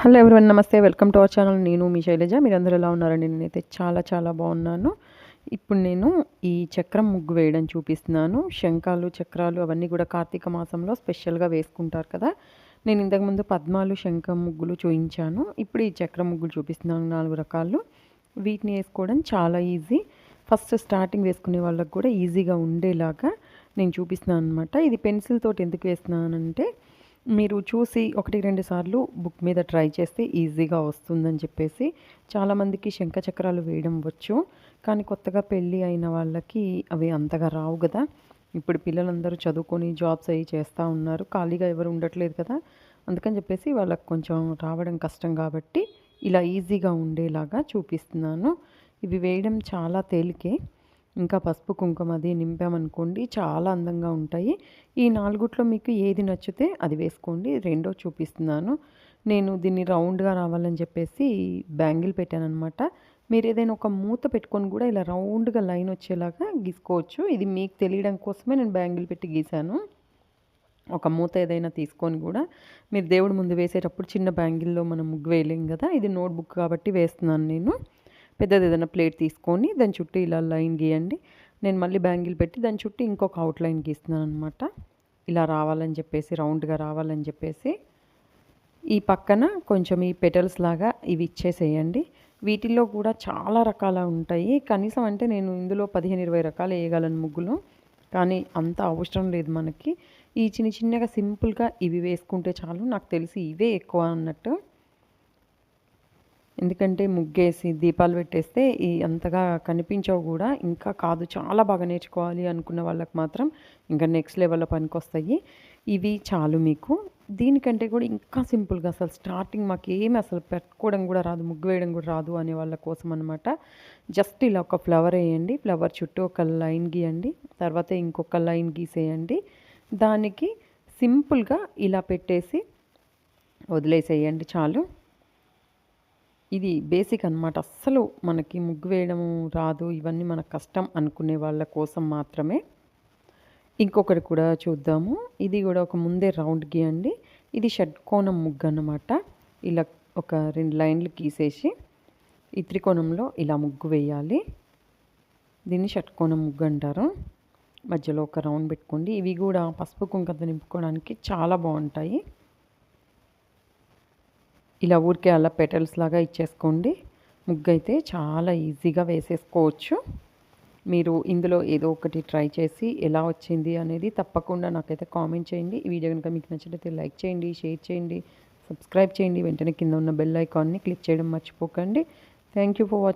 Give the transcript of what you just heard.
Hello everyone నమస్తే. Welcome to our channel. నేను మీ శైలజ. మీరందరూ ఎలా ఉన్నారండి? నేనైతే చాలా చాలా బాగున్నాను. ఇప్పుడు నేను ఈ చక్రం ముగ్గు వేయడం చూపిస్తున్నాను. శంఖాలు చక్రాలు అవన్నీ కూడా కార్తీక మాసంలో స్పెషల్గా వేసుకుంటారు కదా. నేను ఇంతకుముందు పద్మాలు శంఖ ముగ్గులు చూపించాను ఇప్పుడు ఈ చక్రం ముగ్గులు చూపిస్తున్నాను నాలుగు రకాలు. వీటిని వేసుకోవడం చాలా ఈజీ. ఫస్ట్ స్టార్టింగ్ వేసుకునే వాళ్ళకి కూడా ఈజీగా ఉండేలాగా నేను చూపిస్తున్నాను అనమాట ఇది పెన్సిల్ తోటి ఎందుకు వేస్తున్నానంటే మీరు చూసి ఒకటి రెండు సార్లు బుక్ మీద ట్రై చేస్తే ఈజీగా వస్తుందని చెప్పేసి చాలామందికి శంఖ చక్రాలు వేయడం వచ్చు. కానీ కొత్తగా పెళ్ళి అయిన వాళ్ళకి అవి అంతగా రావు కదా. ఇప్పుడు పిల్లలందరూ చదువుకొని జాబ్స్ అవి చేస్తూ ఉన్నారు. ఖాళీగా ఎవరు ఉండట్లేదు కదా. అందుకని చెప్పేసి వాళ్ళకి కొంచెం రావడం కష్టం కాబట్టి ఇలా ఈజీగా ఉండేలాగా చూపిస్తున్నాను. ఇవి వేయడం చాలా తేలికే. ఇంకా పసుపు కుంకుమ అది నింపామనుకోండి చాలా అందంగా ఉంటాయి. ఈ నాలుగుట్లో మీకు ఏది నచ్చితే అది వేసుకోండి. రెండో చూపిస్తున్నాను. నేను దీన్ని రౌండ్గా రావాలని చెప్పేసి బ్యాంగిల్ పెట్టాను అనమాట మీరు ఏదైనా ఒక మూత పెట్టుకొని కూడా ఇలా రౌండ్గా లైన్ వచ్చేలాగా గీసుకోవచ్చు. ఇది మీకు తెలియడం కోసమే నేను బ్యాంగిల్ పెట్టి గీశాను. ఒక మూత ఏదైనా తీసుకొని కూడా మీరు దేవుడి ముందు వేసేటప్పుడు చిన్న బ్యాంగిల్లో మనం ముగ్గు వేయలేం కదా? ఇది నోట్బుక్ కాబట్టి వేస్తున్నాను నేను. పెద్దది ఏదైనా ప్లేట్ తీసుకొని దాని చుట్టూ ఇలా లైన్ గీయండి. నేను మళ్ళీ బ్యాంగిల్ పెట్టి దాని చుట్టూ ఇంకొక అవుట్ లైన్ గీస్తున్నాను అనమాట ఇలా రావాలని చెప్పేసి రౌండ్గా రావాలని చెప్పేసి ఈ పక్కన కొంచెం ఈ పెటల్స్ లాగా ఇవి ఇచ్చేసేయండి. వీటిల్లో కూడా చాలా రకాల ఉంటాయి. కనీసం అంటే నేను ఇందులో పదిహేను ఇరవై రకాలు వేయగలను ముగ్గులు. కానీ అంత అవసరం లేదు మనకి. ఈ చిన్న చిన్నగా సింపుల్గా ఇవి వేసుకుంటే చాలు. నాకు తెలిసి ఇవే ఎక్కువ అన్నట్టు. ఎందుకంటే ముగ్గేసి దీపాలు పెట్టేస్తే ఈ అంతగా కనిపించవు కూడా. ఇంకా కాదు చాలా బాగా నేర్చుకోవాలి అనుకున్న వాళ్ళకి మాత్రం ఇంకా నెక్స్ట్ లెవెల్లో పనికొస్తాయి. ఇవి చాలు మీకు. దీనికంటే కూడా ఇంకా సింపుల్గా అసలు స్టార్టింగ్ మాకు ఏమి అసలు పెట్టుకోవడం కూడా రాదు ముగ్గు వేయడం కూడా రాదు అనే వాళ్ళ కోసం అనమాట జస్ట్ ఇలా ఒక ఫ్లవర్ వేయండి ఫ్లవర్ చుట్టూ ఒక లైన్ గీయండి తర్వాత ఇంకొక లైన్ గీసేయండి. దానికి సింపుల్గా ఇలా పెట్టేసి వదిలేసేయండి చాలు. ఇది బేసిక్ అనమాట అస్సలు మనకి ముగ్గు వేయడం రాదు. ఇవన్నీ మన కష్టం అనుకునే వాళ్ళ కోసం మాత్రమే. ఇంకొకటి కూడా చూద్దాము. ఇది కూడా ఒక ముందే రౌండ్ గీయండి ఇది షడ్కోణం ముగ్గు అనమాట ఇలా ఒక రెండు లైన్లు గీసేసి ఈ త్రికోణంలో ఇలా ముగ్గు వేయాలి. దీన్ని షట్కోణం ముగ్గు అంటారు. మధ్యలో ఒక రౌండ్ పెట్టుకోండి. ఇవి కూడా పసుపు కుంకత నింపుకోవడానికి చాలా బాగుంటాయి. ఇలా ఊరికే అలా పెటల్స్ లాగా ఇచ్చేసుకోండి. ముగ్గు అయితే చాలా ఈజీగా వేసేసుకోవచ్చు. మీరు ఇందులో ఏదో ఒకటి ట్రై చేసి ఎలా వచ్చింది అనేది తప్పకుండా నాకైతే కామెంట్ చేయండి. ఈ వీడియో కనుక మీకు నచ్చినట్లయితే లైక్ చేయండి షేర్ చేయండి సబ్స్క్రైబ్ చేయండి. వెంటనే కింద ఉన్న బెల్ ఐకాన్ని క్లిక్ చేయడం మర్చిపోకండి. Thank you for watching